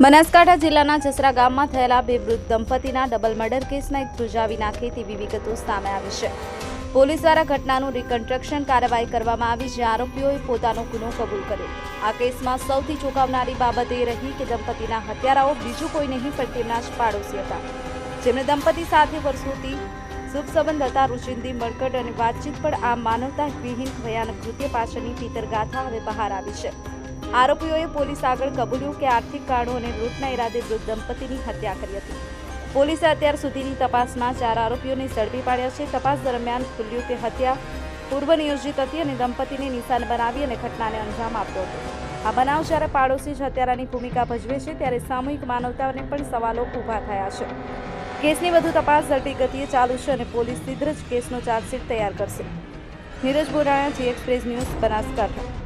બનાસકાંઠા જિલ્લાના જસરા ગામમાં થયેલા બે વૃદ્ધ દંપતીના ડબલ મર્ડર કેસમાં એક ધ્રુજાવી નાખે તેવી વિગતો સામે આવી છે. પોલીસ દ્વારા ઘટનાનું રિકન્સ્ટ્રક્શન કાર્યવાહી કરવામાં આવી જ્યાં આરોપીઓએ પોતાનો ગુનો કબૂલ કર્યો. આ કેસમાં સૌથી ચોંકાવનારી બાબત એ રહી કે દંપતીના હત્યારાઓ બીજું કોઈ નહીં પણ તેમના જ પાડોશી હતા. જેમને દંપતી સાથે વર્ષોથી શુભ સંબંધ હતા, રુચિંદી મળકટ અને વાતચીત પણ આ માનવતા વિહીન ભયાનક કૃત્ય પાછળની પિતરગાથા હવે બહાર આવી છે. આરોપીઓએ પોલીસ આગળ કબૂલ્યું કે આર્થિક કારણો અને લૂંટના ઈરાદે વૃદ્ધ દંપતીની હત્યા કરી હતી. પોલીસે અત્યાર સુધીની તપાસમાં ચાર આરોપીઓને ઝડપી પાડ્યા છે. તપાસ દરમિયાન ખુલ્યું કે હત્યા પૂર્વ નિયોજિત હતી અને દંપતીને નિશાન બનાવી અને ઘટનાને અંજામ આપ્યો હતો. આ બનાવ જ્યારે પાડોશી જ હત્યારાની ભૂમિકા ભજવે છે, ત્યારે સામૂહિક માનવતાને પણ સવાલો ઊભા થયા છે. કેસની વધુ તપાસ ઝડપી ગતિએ ચાલુ છે અને પોલીસ શીઘ્ર જ કેસનો ચાર્જશીટ તૈયાર કરશે. Neeraj Borana, G express news Banaskantha.